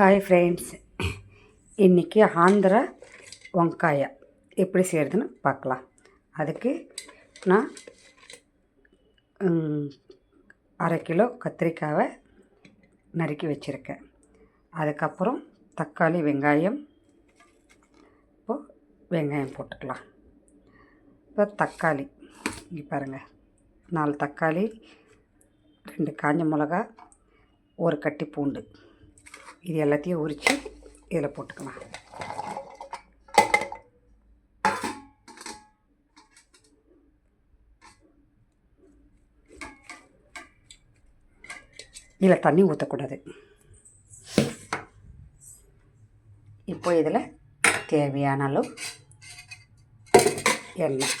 Hi friends இன்றைக்கி ஆந்திரா வெங்காய எப்படி செய்கிறதுன்னு பார்க்கலாம். அதுக்கு நான் அரை கிலோ கத்திரிக்காவை நறுக்கி வச்சுருக்கேன். அதுக்கப்புறம் தக்காளி வெங்காயம். இப்போது வெங்காயம் போட்டுக்கலாம். இப்போ தக்காளி இங்கே பாருங்கள் நாலு தக்காளி ரெண்டு காஞ்ச மிளகா ஒரு கட்டி பூண்டு. இது எல்லாத்தையும் உரித்து இதில் போட்டுக்கலாம் இதில் தண்ணி ஊற்றக்கூடாது. இப்போ இதில் தேவையான அளவு எண்ணெய்.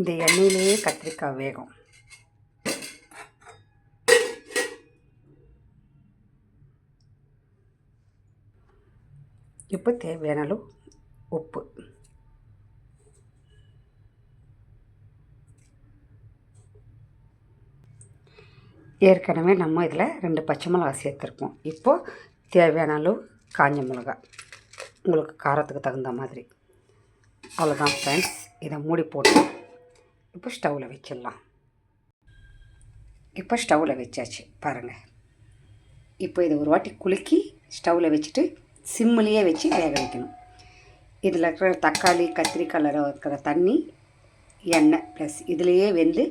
இந்த எண்ணெயிலேயே கத்திரிக்காய் வேகும். இப்போ தேவையான அளவு உப்பு. ஏற்கனவே நம்ம இதில் ரெண்டு பச்சை மிளகா சேர்த்துருக்கோம் இப்போது தேவையான அளவு காஞ்ச மிளகா. உங்களுக்கு காரத்துக்கு தகுந்த மாதிரி. அவ்வளோதான் ஃப்ரெண்ட்ஸ் இதை மூடி போட்டு இப்போ ஸ்டவ்வில் வச்சிடலாம். இப்போ ஸ்டவ்வில் வச்சாச்சு பாருங்கள் இப்போ இதை ஒரு வாட்டி குலுக்கி ஸ்டவ்வில் வச்சுட்டு சிம்மிலேயே வச்சு வேக வைக்கணும். இதில் இருக்கிற தக்காளி கத்திரிக்காயில் இருக்கிற தண்ணி எண்ணெய் ப்ளஸ் இதுலேயே வெந்து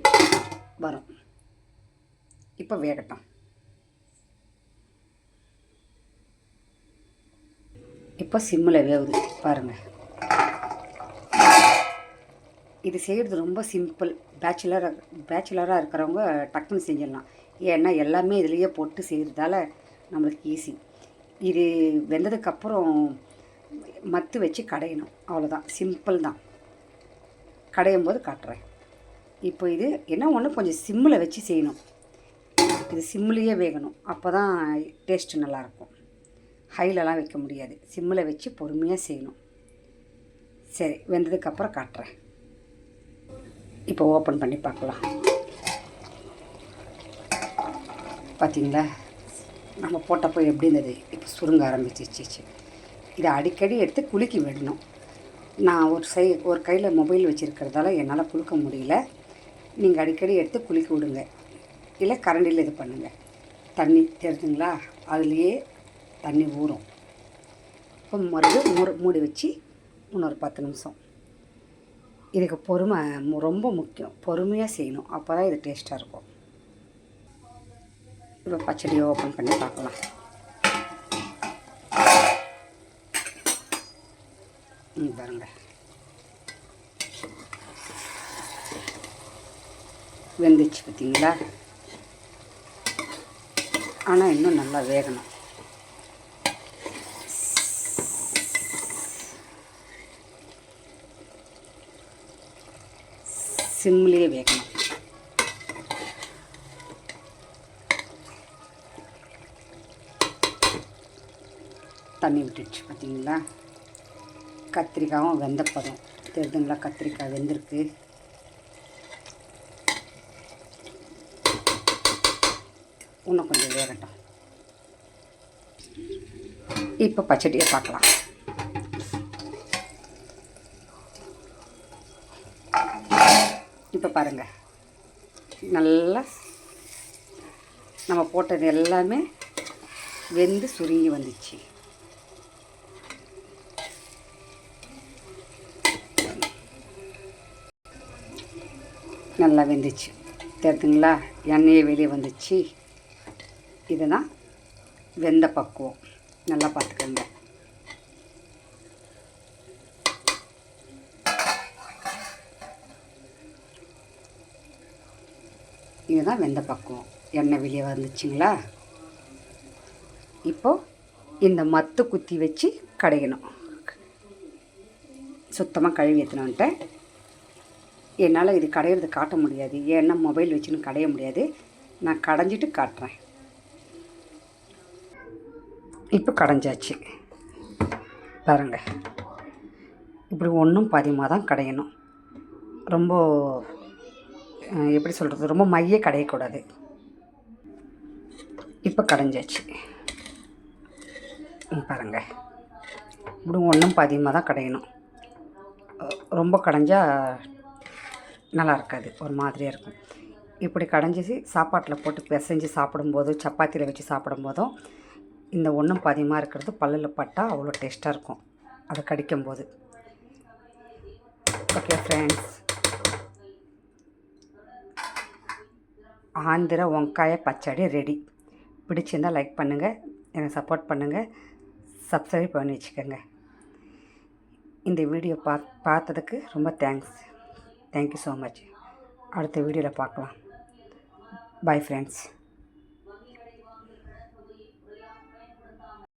வரும். இப்போ வேகட்டும். இப்போ சிம்மில் வேகுது பாருங்கள் இது செய்கிறது ரொம்ப சிம்பிள் பேச்சுலர் பேச்சுலராக இருக்கிறவங்க டக்குன்னு செஞ்சிடலாம். ஏன்னா எல்லாமே இதுலேயே போட்டு செய்கிறதால நம்மளுக்கு ஈஸி இது வெந்ததுக்கப்புறம் மத்து வச்சு கடையணும். அவ்வளோதான் சிம்பிள் தான். கடையும் போது காட்டுறேன். இப்போ இது என்ன ஒன்று கொஞ்சம் சிம்மில் வச்சு செய்யணும். இது சிம்மிலேயே வேகணும். அப்போ தான் டேஸ்ட்டு நல்லாயிருக்கும். ஹைலலாம் வைக்க முடியாது. சிம்மில் வச்சு பொறுமையாக செய்யணும். சரி வெந்ததுக்கப்புறம் காட்டுறேன். இப்போ ஓப்பன் பண்ணி பார்க்கலாம். பார்த்தீங்களா? நம்ம போட்டப்போ எப்படி இருந்தது? இப்போ சுருங்க ஆரம்பிச்சிச்சு இதை அடிக்கடி எடுத்து குலுக்கி விடணும். நான் ஒரு சை ஒரு கையில் மொபைல் வச்சுருக்கிறதால என்னால் குலுக்க முடியல. நீங்கள் அடிக்கடி எடுத்து குலுக்கி விடுங்க. இல்லை கரண்டியில் இது பண்ணுங்கள் தண்ணி தெரிஞ்சுங்களா? அதுலேயே தண்ணி ஊறும். இப்போ மறுபடியும் மூடி வச்சு இன்னொரு பத்து நிமிஷம். இதுக்கு பொறுமை ரொம்ப முக்கியம். பொறுமையாக செய்யணும். அப்போ தான் இது டேஸ்ட்டாக இருக்கும். இப்போ பச்சடியை ஓப்பன் பண்ணி பார்க்கலாம். ம் பாருங்க. வெந்துச்சு பார்த்தீங்களா ஆனால் இன்னும் நல்லா வேகணும். சிம்லேயே வேகணும் தண்ணி விட்டுடுச்சு பார்த்தீங்களா கத்திரிக்காயும் வெந்தப்பதம் தெரிதுங்களா கத்திரிக்காய் வெந்திருக்கு இன்னும் கொஞ்சம் வேகட்டும் இப்போ பச்சடியை பார்க்கலாம் இப்போ பாருங்கள் நல்லா நம்ம போட்டது எல்லாமே வெந்து சுருங்கி வந்துச்சு. நல்லா வெந்துச்சு. தெரியுதுங்களா எண்ணெயை வெளியே வந்துச்சு. இதுதான் வெந்த பக்குவம். நல்லா பார்த்துக்கோங்க. இதுதான் வெந்த பக்குவம். எண்ணெய் வெளியே வந்துச்சுங்களா? இப்போது இந்த மத்து குத்தி வச்சு கடையணும். சுத்தமாக கழுவி எடுத்துனோன்ட்டேன் என்னால் இது கடையிறது காட்ட முடியாது. ஏன்னா மொபைல் வச்சுன்னு கடைய முடியாது. நான் கடைஞ்சிட்டு காட்டுறேன். இப்போ கடைஞ்சாச்சு. பாருங்கள் இப்படி ஒன்றும் பாதியமாக தான் கடையணும். ரொம்ப எப்படி சொல்கிறது ரொம்ப மைய கடையக்கூடாது. இப்போ கடைஞ்சாச்சு. ம், பாருங்க. இப்படி ஒன்றும் பாதியமாக தான் கடையணும். ரொம்ப கடைஞ்சா நல்லா இருக்காது. ஒரு மாதிரியாக இருக்கும். இப்படி கடைஞ்சி சாப்பாட்டில் போட்டு பிசைஞ்சு சாப்பிடும்போதோ சப்பாத்தியில் வச்சு சாப்பிடும்போதும் இந்த ஒன்றும் பாதியமாக இருக்கிறது பல்லில் பட்டால் அவ்வளோ டேஸ்ட்டாக இருக்கும். அதை கடிக்கும்போது. ஓகே ஃப்ரெண்ட்ஸ் ஆந்திர வெங்காய பச்சடி ரெடி. பிடிச்சிருந்தால் லைக் பண்ணுங்கள் எனக்கு சப்போர்ட் பண்ணுங்கள் சப்ஸ்கிரைப் பண்ணி வச்சுக்கோங்க. இந்த வீடியோ பா பார்த்ததுக்கு ரொம்ப தேங்க்ஸ் தேங்க்யூ ஸோ மச் அடுத்த வீடியோவில் பார்க்கலாம். Bye friends